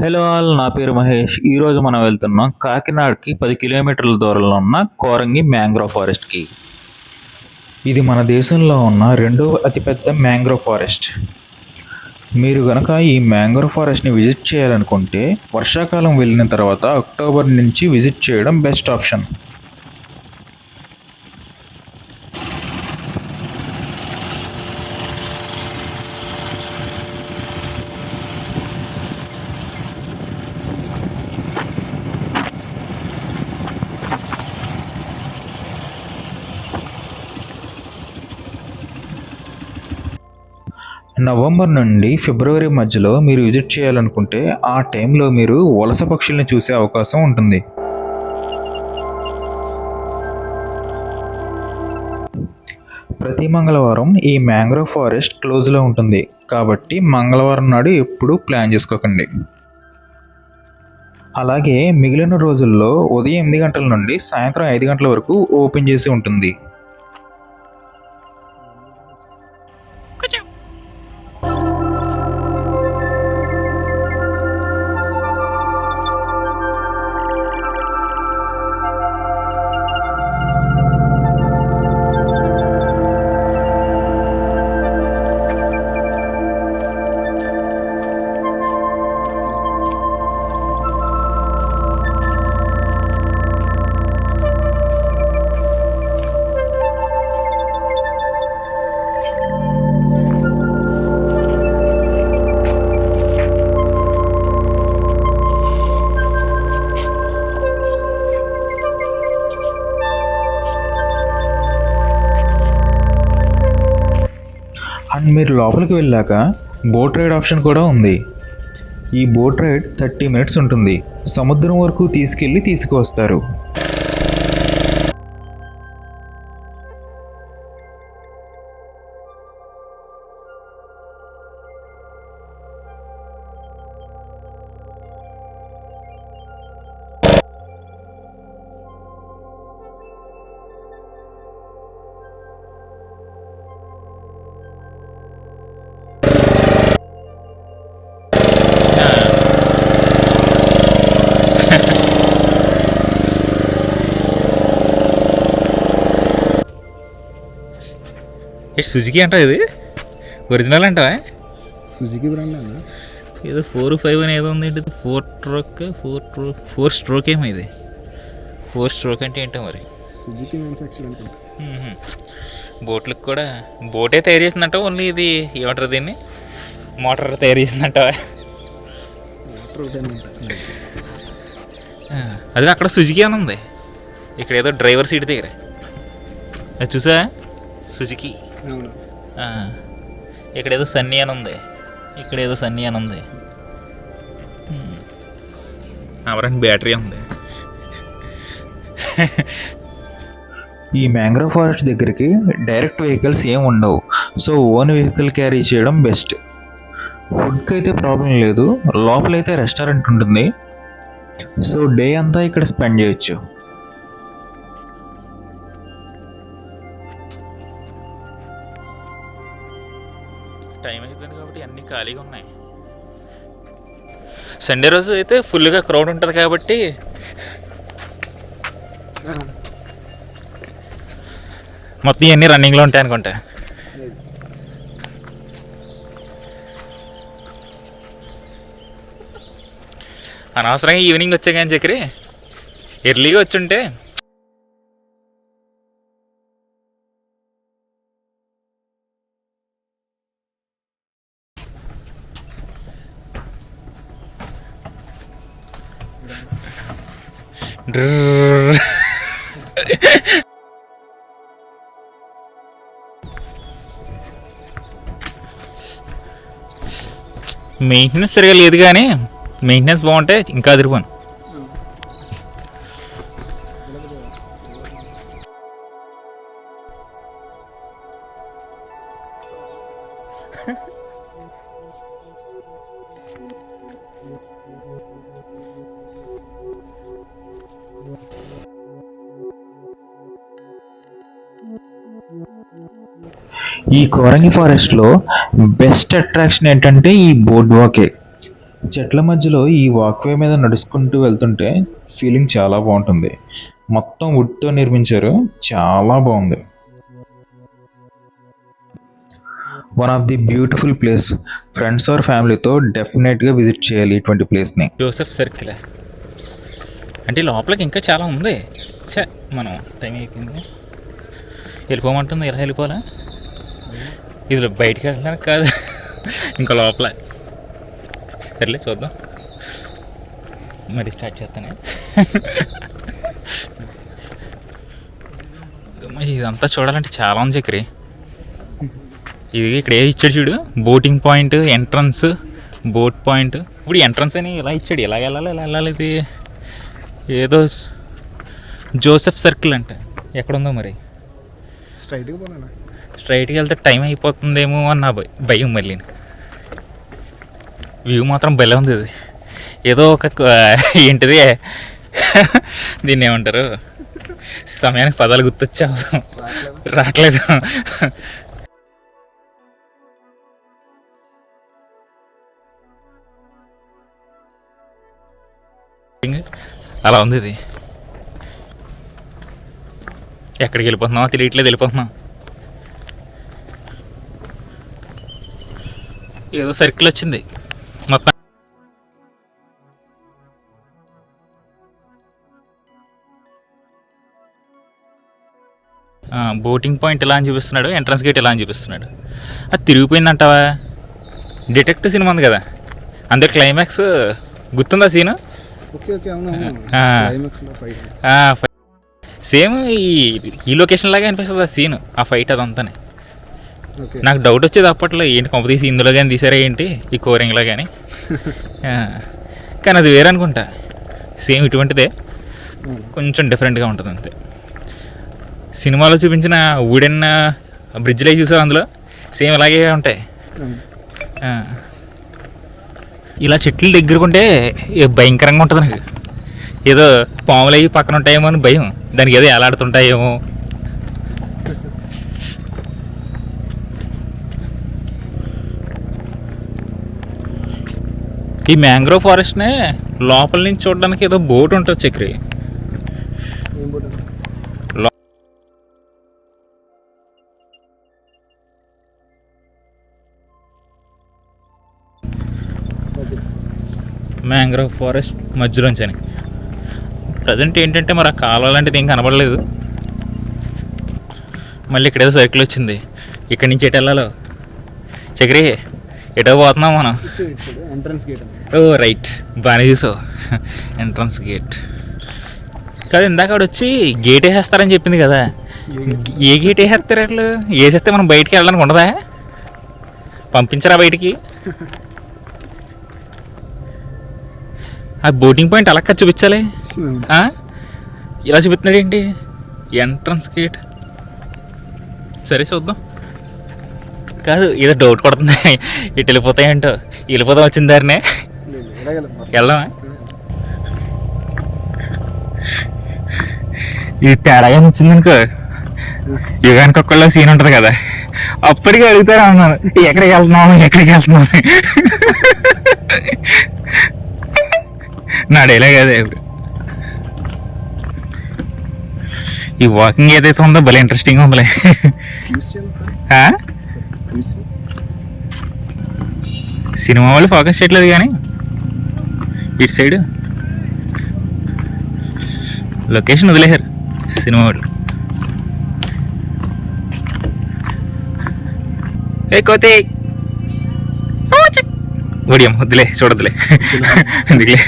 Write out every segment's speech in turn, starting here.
Hello all నా పేరు మహేష్. ఈరోజు మనం వెళ్తున్నాం కాకినాడకి పది కిలోమీటర్ల దూరంలో ఉన్న కోరంగి మ్యాంగ్రోవ్ ఫారెస్ట్కి. ఇది మన దేశంలో ఉన్న రెండవ అతిపెద్ద మ్యాంగ్రోవ్ ఫారెస్ట్. మీరు కనుక ఈ మ్యాంగ్రోవ్ ఫారెస్ట్ని విజిట్ చేయాలనుకుంటే వర్షాకాలం వెళ్ళిన తర్వాత అక్టోబర్ నుంచి విజిట్ చేయడం బెస్ట్ ఆప్షన్. నవంబర్ నుండి ఫిబ్రవరి మధ్యలో మీరు విజిట్ చేయాలనుకుంటే ఆ టైంలో మీరు వలస పక్షుల్ని చూసే అవకాశం ఉంటుంది. ప్రతి మంగళవారం ఈ మ్యాంగ్రోవ్ ఫారెస్ట్ క్లోజ్లో ఉంటుంది. కాబట్టి మంగళవారం నాడు ఎప్పుడూ ప్లాన్ చేసుకోకండి. అలాగే మిగిలిన రోజుల్లో ఉదయం ఎనిమిది గంటల నుండి సాయంత్రం ఐదు గంటల వరకు ఓపెన్ చేసి ఉంటుంది. అండ్ మీరు లోపలికి వెళ్ళాక బోట్ రైడ్ ఆప్షన్ కూడా ఉంది. ఈ బోట్ రైడ్ థర్టీ మినిట్స్ ఉంటుంది. సముద్రం వరకు తీసుకెళ్ళి తీసుకువస్తారు. సుజుకి అంట ఇది? ఒరిజినల్ అంటావా? సుజుకి బ్రాండ్ అన్న? ఏదో ఫోర్ ఫైవ్ అని ఏదో ఉంది ఏంటి four stroke four ట్రో four stroke ఏమో ఇది. ఫోర్ స్ట్రోక్ అంటే ఏంటో మరి? సుజుకి మ్యానుఫ్యాక్చర్ అనుకుంటా. బోట్లకు కూడా బోటే తయారు చేసిందంట ఓన్లీ ఇది ఏమంటారు దీన్ని? మోటార్ తయారు చేసిందంట అది అక్కడ సుజుకి అని ఉంది. ఇక్కడ ఏదో డ్రైవర్ సీట్ దగ్గర. అది చూసా సుజుకి. ఇక్కడ ఏదో సన్నీ అని ఉంది. ఇక్కడ ఏదో సన్నీ అని ఉంది. అవరానికి బ్యాటరీ ఉంది. ఈ మ్యాంగ్రోవ్ ఫారెస్ట్ దగ్గరికి డైరెక్ట్ వెహికల్స్ ఏం ఉండవు. సో ఓన్ వెహికల్ క్యారీ చేయడం బెస్ట్. ఫుడ్కి అయితే ప్రాబ్లం లేదు. లోపలైతే రెస్టారెంట్ ఉంటుంది. సో డే అంతా ఇక్కడ స్పెండ్ చేయొచ్చు. టైం అయిపోయింది కాబట్టి అన్నీ ఖాళీగా ఉన్నాయి. సండే రోజు అయితే ఫుల్గా క్రౌడ్ ఉంటుంది కాబట్టి మొత్తం ఇవన్నీ రన్నింగ్లో ఉంటాయి అనుకుంటా. అనవసరంగా ఈవినింగ్ వచ్చా కానీ చక్రి ఎర్లీగా వచ్చుంటే మెయింటెనెన్స్ సరిగా లేదు కానీ మెయింటెనెన్స్ బాగుంటే ఇంకా అదిరిపోను. ఈ కోరంగి ఫారెస్ట్లో బెస్ట్ అట్రాక్షన్ ఏంటంటే ఈ బోర్డ్ వాకే. చెట్ల మధ్యలో ఈ వాక్వే మీద నడుచుకుంటూ వెళ్తుంటే ఫీలింగ్ చాలా బాగుంటుంది. మొత్తం వుడ్తో నిర్మించారు. చాలా బాగుంది. One of the beautiful place. Friends or ఫ్యామిలీతో డెఫినెట్గా విజిట్ చేయాలి ఇటువంటి ప్లేస్ని. Joseph circle. అంటే లోపలికి ఇంకా చాలా ఉంది. చే మనం టైం అయిపోయింది. వెళ్ళిపోమంటుంది ఎలా వెళ్ళిపోవాలా? ఇది బయటికి వెళ్ళడానికి కాదు. ఇంకా లోపల. సర్లే చూద్దాం. మరి స్టార్ట్ చేస్తానే. మరి ఇదంతా చూడాలంటే చాలా ఉంది చక్రి ఇది ఇక్కడ ఏ ఇచ్చాడు చూడు? Boating point entrance boat point. ఇప్పుడు ఎంట్రన్స్ అని ఇలా ఇచ్చాడు. ఇలా వెళ్ళాలి ఇలా వెళ్ళాలి ఇది? ఏదో జోసెఫ్ సర్కిల్ అంట. ఎక్కడుందో మరి? స్ట్రైట్గా పోనా స్ట్రైట్కి వెళ్తే టైం అయిపోతుందేమో అని నా భయ- మళ్ళీ. వ్యూ మాత్రం భలే ఉంది ఇది. ఏదో ఒక ఏంటిది? దీన్ని ఏమంటారు? సమయానికి పదాలు గుర్తొచ్చావు. రావట్లేదు. అలా ఉంది ఇది. ఎక్కడికి వెళ్ళిపోతున్నావో తెలియట్లేదు వెళ్ళిపోతున్నాం ఏదో సర్కిల్ వచ్చింది. మొత్తం ఆ, బోటింగ్ పాయింట్ ఇలా అని చూపిస్తున్నాడు ఎంట్రన్స్ గేట్ ఇలా అని చూపిస్తున్నాడు. అది తిరిగిపోయిందంటావా? డిటెక్టివ్ సినిమా ఉంది కదా. అందరు క్లైమాక్స్ గుర్తుందా సీను? సేమ్ ఈ ఈ లొకేషన్ లాగే అనిపిస్తుంది ఆ సీన్ ఆ ఫైట్ అదంతానే? నాకు డౌట్ వచ్చేది అప్పట్లో ఏంటి కొంప తీసి ఇందులో కానీ తీసారా ఏంటి? ఈ కోరింగ్లో కానీ కానీ అది వేరే అనుకుంటా. సేమ్ ఇటువంటిదే. అవును. కొంచెం డిఫరెంట్గా ఉంటుంది అంతే. సినిమాలో చూపించిన వుడెన్ బ్రిడ్జ్లో చూసావు అందులో? సేమ్ అలాగే ఉంటాయి. ఆ. ఇలా చెట్లు దగ్గరకుంటే భయంకరంగా ఉంటుంది నాకు. ఏదో పాములు అవి పక్కన ఉంటాయేమో అని భయం. దానికి ఏదో ఎలాడుతుంటాయేమో ఈ మ్యాంగ్రోవ్ ఫారెస్ట్నే లోపల నుంచి చూడడానికి ఏదో బోట్ ఉంటుంది చక్రి. మ్యాంగ్రోవ్ ఫారెస్ట్ మధ్యలోంచి అని. ప్రజెంట్ ఏంటంటే మరి ఆ కాలువ లాంటిది ఏం కనబడలేదు. మళ్ళీ ఇక్కడ ఏదో సర్కిల్ వచ్చింది. ఇక్కడి నుంచి ఎటు వెళ్ళాలో? చక్రి ఎటో పోతున్నాం మనం? Entrance gate oh right. బాగానే చూసావు. ఎంట్రన్స్ గేట్ కాదు ఇందాక ఆవిడ వచ్చి గేట్ వేసేస్తారని చెప్పింది కదా. ఏ గేట్ వేసేస్తారు అట్లా వేసేస్తే మనం బయటికి వెళ్ళడానికి ఉండదా? పంపించరా బయటికి? ఆ బోటింగ్ పాయింట్ అలా చూపించాలి? ఇలా చూపిస్తున్నాడు ఏంటి? ఎంట్రన్స్ గేట్ సరే చూద్దాం. కాదు ఏదో డౌట్ కొడుతుంది. ఇటు వెళ్ళిపోతాయంటో వెళ్ళిపోతాం వచ్చిన దారినే. వెళ్దామా ఇది తేడాగా నచ్చింది అనుకో. యుగానికి ఒక్కళ్ళ సీన్ ఉంటుంది కదా. అప్పటికే అడుగుతారా అన్నాను ఎక్కడికి వెళ్తున్నావు? ఎక్కడికి వెళ్తున్నావు. నా డైలాగ్ అదే. ఇప్పుడు ఈ వాకింగ్ ఏదైతే ఉందో భలే ఇంట్రెస్టింగ్ ఉందిలే యూస్ చేయాలి సార్ ఆ? యూస్ సినిమా వాళ్ళు ఫోకస్ చేయట్లేదు కానీ. ఇటు సైడ్. లొకేషన్ వదిలేశారు సినిమా వాళ్ళు. ఏ కోతి. ఒడియం వద్దులే చూడదులే ఎందుకులే.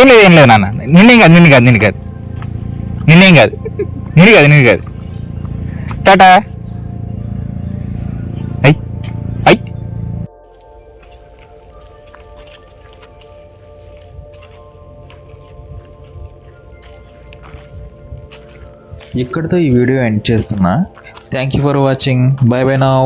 ఏం లేదు ఏం లేదు నాన్న. నిన్నేం కాదు నిన్ను కాదు నిన్ను కాదు. నిన్నేం కాదు. నిన్ను కాదు నిన్ను కాదు. టాటా ఐ ఐ ఇక్కడితో ఈ వీడియో ఎండ్ చేస్తున్నా thank you for watching bye bye now